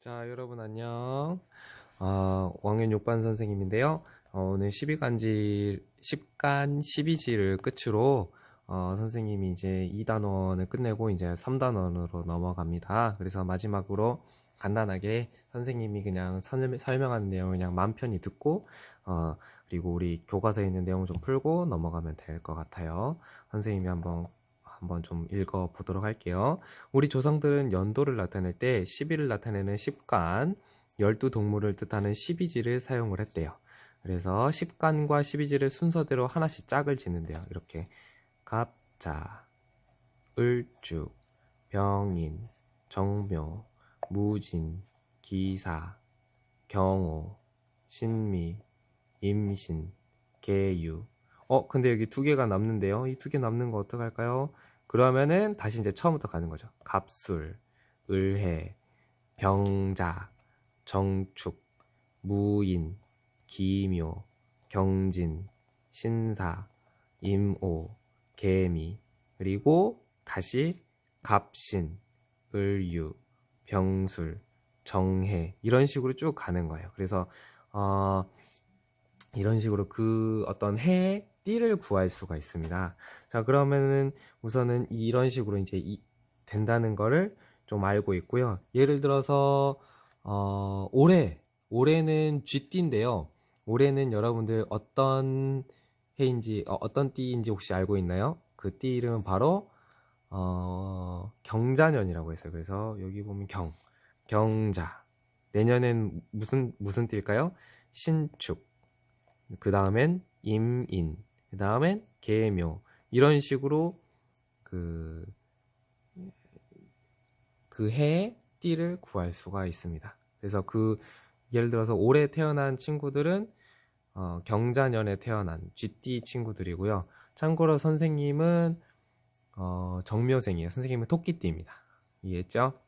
자, 여러분 안녕. 어, 왕현 욕반 선생님인데요. 어, 오늘 12간지, 10간 12지를 끝으로 어, 선생님이 이제 2단원을 끝내고 이제 3단원으로 넘어갑니다. 그래서 마지막으로 간단하게 선생님이 그냥 설- 설명하는 내용을 그냥 마음 편히 듣고 어, 그리고 우리 교과서에 있는 내용 좀 풀고 넘어가면 될 것 같아요. 선생님이 한번 한번 좀 읽어 보도록 할게요. 우리 조상들은 연도를 나타낼 때 10일을 나타내는 10간, 12동물을 뜻하는 12지를 사용을 했대요. 그래서 10간과 12지를 순서대로 하나씩 짝을 짓는데요. 이렇게 갑 자, 을주, 병인, 정묘, 무진, 기사, 경호, 신미, 임신, 계유. 어, 근데 여기 두 개가 남는데요. 이 두 개 남는 거 어떡할까요? 그러면은 다시 이제 처음부터 가는 거죠. 갑술, 을해, 병자, 정축, 무인, 기묘, 경진, 신사, 임오, 개미, 그리고 다시 갑신, 을유, 병술, 정해 이런 식으로 쭉 가는 거예요. 그래서 어, 이런 식으로 그 어떤 해의 띠를 구할 수가 있습니다. 자, 그러면은 우선은 이런 식으로 이제 이, 된다는 거를 좀 알고 있고요. 예를 들어서 어, 올해 올해는 쥐띠인데요. 올해는 여러분들 어떤 해인지 어, 떤 띠인지 혹시 알고 있나요? 그 띠 이름은 바로 어, 경자년이라고 했어요. 그래서 여기 보면 경 경자 내년엔 무슨 무슨 띠일까요? 신축 그 다음엔 임인 그 다음엔 계묘 이런 식으로 그, 그 해의 띠를 구할 수가 있습니다. 그래서 그, 예를 들어서 올해 태어난 친구들은 어, 경자년에 태어난 쥐띠 친구들이고요. 참고로 선생님은 어, 정묘생이에요. 선생님은 토끼띠입니다. 이해했죠?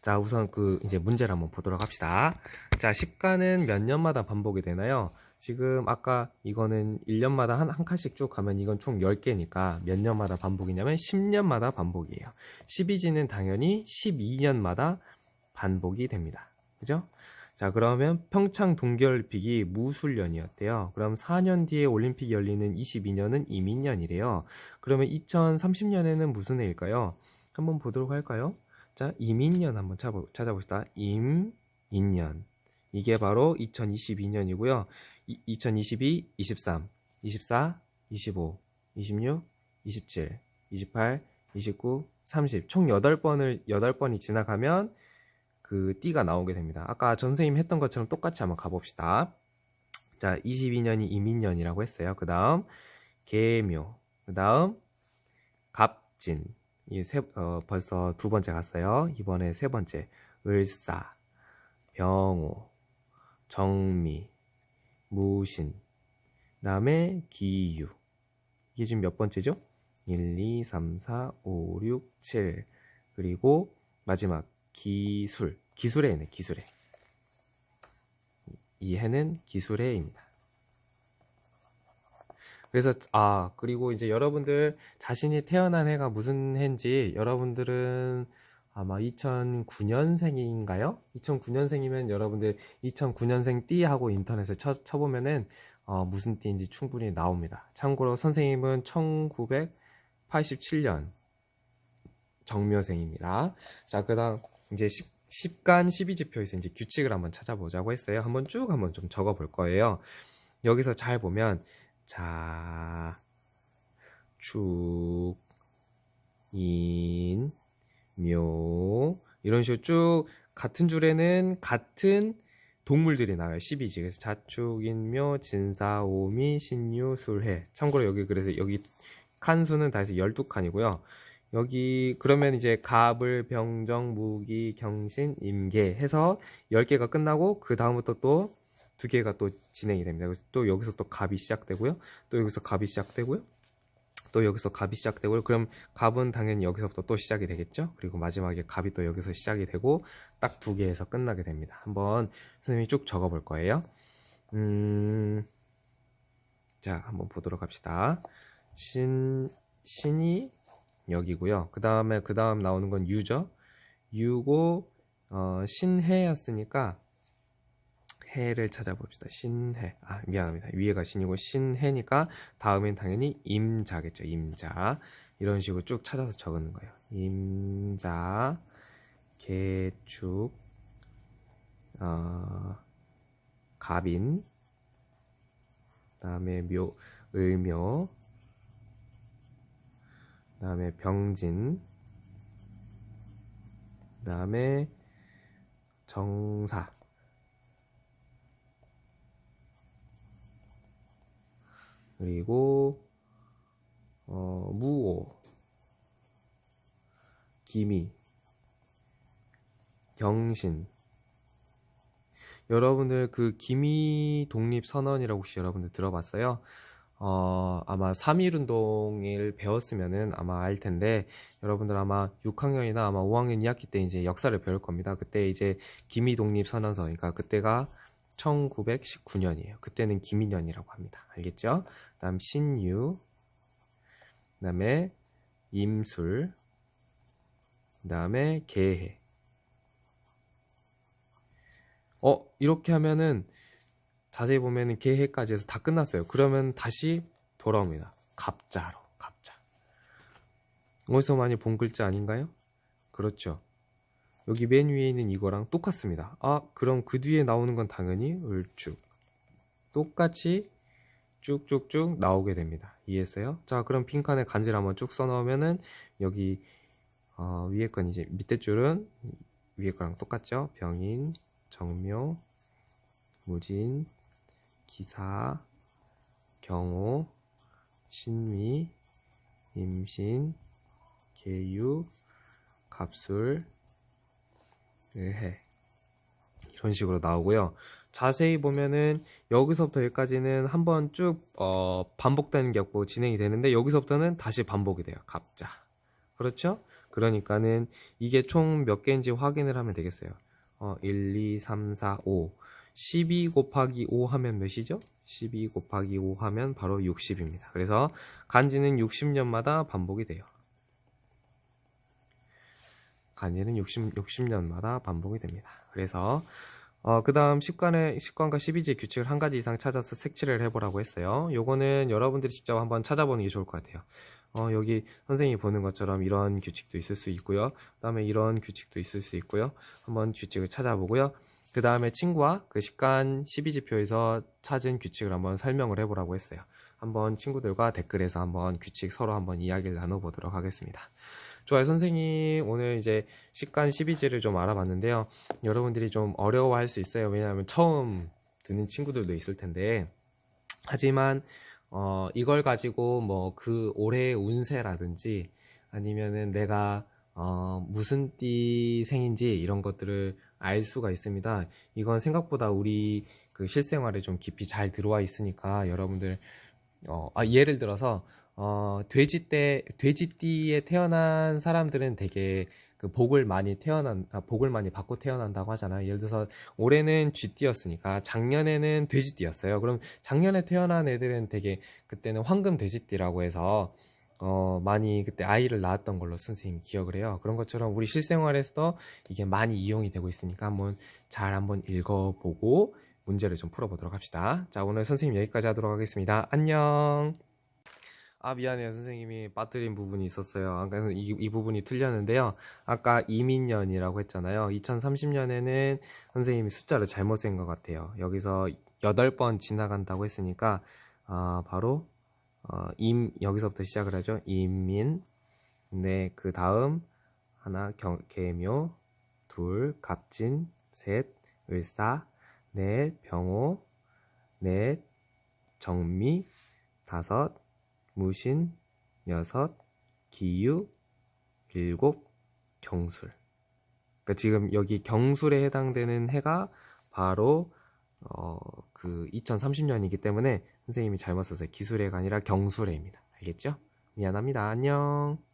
자, 우선 그 이제 문제를 한번 보도록 합시다. 자, 10가는 몇 년마다 반복이 되나요? 지금 아까 이거는 1년마다 한, 한 칸씩 쭉 가면 이건 총 10개니까 몇 년마다 반복이냐면 10년마다 반복이에요. 12지는 당연히 12년마다 반복이 됩니다. 그죠? 자, 그러면 평창 동계올림픽이 무술년이었대요. 그럼 4년 뒤에 올림픽이 열리는 22년은 이민년이래요. 그러면 2030년에는 무슨 해일까요? 한번 보도록 할까요? 자, 이민년 한번 찾아봅시다. 임인년. 이게 바로 2022년이고요. 2022, 23, 24, 25, 26, 27, 28, 29, 30. 총 8번을, 8번이 지나가면 그 띠가 나오게 됩니다. 아까 전 선생님 했던 것처럼 똑같이 한번 가봅시다. 자, 22년이 이민년이라고 했어요. 그 다음, 계묘. 그 다음, 갑진. 이 세, 어, 벌써 두 번째 갔어요. 이번에 세 번째, 을사, 병호, 정미, 무신, 다음에 기유. 이게 지금 몇 번째죠? 1, 2, 3, 4, 5, 6, 7. 그리고 마지막 기술. 기술의 해네, 기술의. 이 해는 기술의 해입니다. 그래서 아 그리고 이제 여러분들 자신이 태어난 해가 무슨 해인지 여러분들은 아마 2009년생인가요? 2009년생이면 여러분들 2009년생 띠 하고 인터넷에 쳐, 쳐보면은 어, 무슨 띠인지 충분히 나옵니다. 참고로 선생님은 1987년 정묘생입니다. 자, 그 다음 이제 10, 간 12지표에서 이제 규칙을 한번 찾아보자고 했어요. 한번 쭉 한번 좀 적어 볼 거예요. 여기서 잘 보면 자, 축, 인, 묘 이런 식으로 쭉 같은 줄에는 같은 동물들이 나와요. 12지. 그래서 자축, 인묘, 진사, 오미, 신유, 술해. 참고로 여기 그래서 여기 칸 수는 다 해서 12칸이고요. 여기 그러면 이제 갑을 병정 무기 경신 임계 해서 10개가 끝나고 그 다음부터 또 두 개가 또 진행이 됩니다. 그래서 또 여기서 또 갑이 시작되고요. 또 여기서 갑이 시작되고요. 또 여기서 갑이 시작되고요. 그럼 갑은 당연히 여기서부터 또 시작이 되겠죠. 그리고 마지막에 갑이 또 여기서 시작이 되고 딱 두 개에서 끝나게 됩니다. 한번 선생님이 쭉 적어 볼 거예요. 음, 자, 한번 보도록 합시다. 신, 신이 여기고요. 그 다음에 그 다음 나오는 건 유죠. 유고 어, 신해였으니까 해를 찾아봅시다. 신해. 아, 미안합니다. 위에가 신이고 신해니까 다음엔 당연히 임자겠죠. 임자. 이런 식으로 쭉 찾아서 적는 거예요. 임자, 개축, 어, 갑인, 그다음에 묘, 을묘, 그다음에 병진, 그다음에 정사. 그리고 어, 무오, 기미, 경신. 여러분들 그 기미 독립 선언이라고 혹시 여러분들 들어봤어요? 어, 아마 3.1운동을 배웠으면은 아마 알 텐데, 여러분들 아마 6학년이나 아마 5학년 2학기 때 이제 역사를 배울 겁니다. 그때 이제 기미 독립 선언서, 그러니까 그때가 1919년이에요. 그때는 기민년이라고 합니다. 알겠죠? 다음 신유, 그 다음에 임술, 그 다음에 개해. 어, 이렇게 하면은 자세히 보면은 개해까지 해서 다 끝났어요. 그러면 다시 돌아옵니다. 갑자로, 갑자. 어디서 많이 본 글자 아닌가요? 그렇죠. 여기 맨 위에 있는 이거랑 똑같습니다. 아, 그럼 그 뒤에 나오는 건 당연히 을쭉. 똑같이 쭉쭉쭉 나오게 됩니다. 이해했어요? 자, 그럼 빈칸에 간지를 한번 쭉 써놓으면은 여기 어, 위에 건 이제 밑에 줄은 위에 거랑 똑같죠? 병인, 정묘, 무진, 기사, 경호, 신미, 임신, 계유, 갑술, 을 해 이런 식으로 나오고요. 자세히 보면은 여기서부터 여기까지는 한번 쭉 어, 반복되는 격보 진행이 되는데 여기서부터는 다시 반복이 돼요. 갑자. 그렇죠? 그러니까는 이게 총 몇 개인지 확인을 하면 되겠어요. 어, 1, 2, 3, 4, 5. 12 곱하기 5 하면 몇이죠? 12 곱하기 5 하면 바로 60입니다. 그래서 간지는 60년마다 반복이 돼요. 간지는 60, 60년마다 반복이 됩니다. 그래서 어, 그 다음 10관의, 10관과 12지의 규칙을 한 가지 이상 찾아서 색칠을 해보라고 했어요. 요거는 여러분들이 직접 한번 찾아보는 게 좋을 것 같아요. 어, 여기 선생님이 보는 것처럼 이런 규칙도 있을 수 있고요. 그 다음에 이런 규칙도 있을 수 있고요. 한번 규칙을 찾아보고요. 그 다음에 친구와 그 식간 12지표에서 찾은 규칙을 한번 설명을 해보라고 했어요. 한번 친구들과 댓글에서 한번 규칙 서로 한번 이야기를 나눠보도록 하겠습니다. 좋아요. 선생님, 오늘 이제 식간 12지를 좀 알아봤는데요. 여러분들이 좀 어려워할 수 있어요. 왜냐하면 처음 듣는 친구들도 있을 텐데. 하지만, 어, 이걸 가지고 뭐 그 올해의 운세라든지 아니면은 내가 어, 무슨 띠 생인지 이런 것들을 알 수가 있습니다. 이건 생각보다 우리 그 실생활에 좀 깊이 잘 들어와 있으니까 여러분들 어, 아, 예를 들어서 어, 돼지 때 돼지띠에 태어난 사람들은 되게 그 복을 많이 태어난 아, 복을 많이 받고 태어난다고 하잖아요. 예를 들어서 올해는 쥐띠였으니까 작년에는 돼지띠였어요. 그럼 작년에 태어난 애들은 되게 그때는 황금 돼지띠라고 해서 어, 많이 그때 아이를 낳았던 걸로 선생님이 기억을 해요. 그런 것처럼 우리 실생활에서도 이게 많이 이용이 되고 있으니까 한번 잘 한번 읽어보고 문제를 좀 풀어보도록 합시다. 자, 오늘 선생님 여기까지 하도록 하겠습니다. 안녕! 아, 미안해요. 선생님이 빠뜨린 부분이 있었어요. 아까 이, 이 부분이 틀렸는데요. 아까 이민년이라고 했잖아요. 2030년에는 선생님이 숫자를 잘못 센 것 같아요. 여기서 8번 지나간다고 했으니까, 아, 바로, 어, 임, 여기서부터 시작을 하죠. 임민. 네, 그 다음, 하나, 경, 개묘, 둘, 갑진, 셋, 을사, 넷, 병호, 넷, 정미, 다섯, 무신, 여섯, 기유, 일곱, 경술. 그러니까 지금 여기 경술에 해당되는 해가 바로 어, 그 2030년이기 때문에 선생님이 잘못 써서 기술해가 아니라 경술해입니다. 알겠죠? 미안합니다. 안녕.